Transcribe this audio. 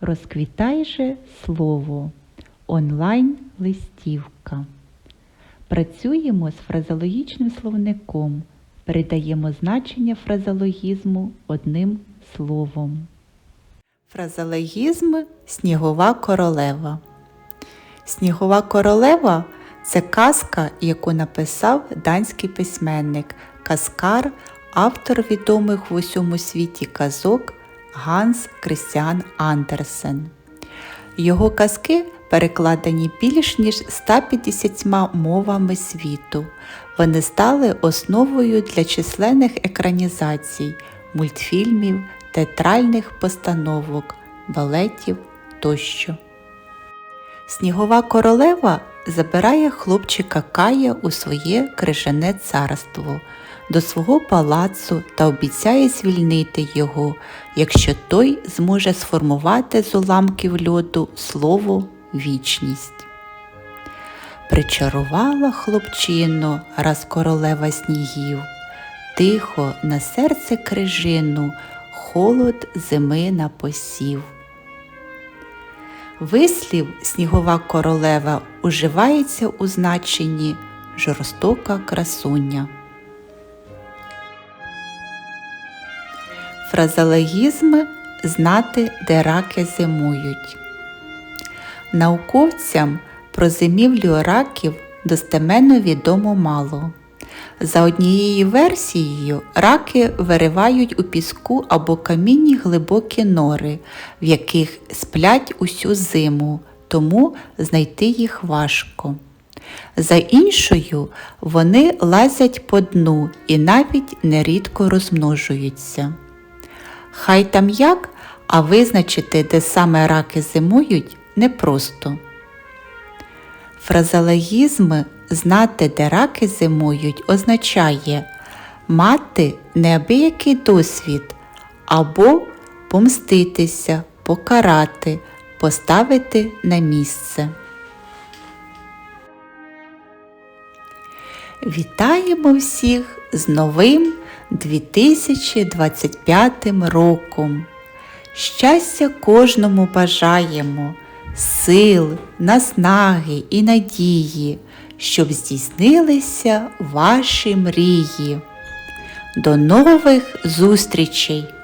Розквітай же слово. Онлайн листівка. Працюємо з фразеологічним словником. Передаємо значення фразеологізму одним словом. Фразеологізм Снігова королева. Снігова королева це казка, яку написав данський письменник, казкар, автор відомих в усьому світі казок Ганс Крістіан Андерсен. Його казки перекладені більш ніж 150 мовами світу. Вони стали основою для численних екранізацій, мультфільмів, театральних постановок, балетів тощо. Снігова королева забирає хлопчика Кая у своє крижане царство, до свого палацу та обіцяє звільнити його, якщо той зможе сформувати з уламків льоду слово вічність. Причарувала хлопчину раз королева снігів, тихо на серце крижину, холод зими напосів. Вислів снігова королева уживається у значенні жорстока красуня. Фразеологізми знати, де раки зимують. Науковцям про зимівлю раків достеменно відомо мало. За однією версією, раки виривають у піску або камінні глибокі нори, в яких сплять усю зиму, тому знайти їх важко. За іншою, вони лазять по дну і навіть нерідко розмножуються. Хай там як, а визначити, де саме раки зимують, непросто. Фразеологізми знати, де раки зимують, означає мати неабиякий досвід або помститися, покарати, поставити на місце. Вітаємо всіх з новим 2025 роком. Щастя кожному бажаємо, сил, наснаги і надії, щоб здійснилися ваші мрії. До нових зустрічей!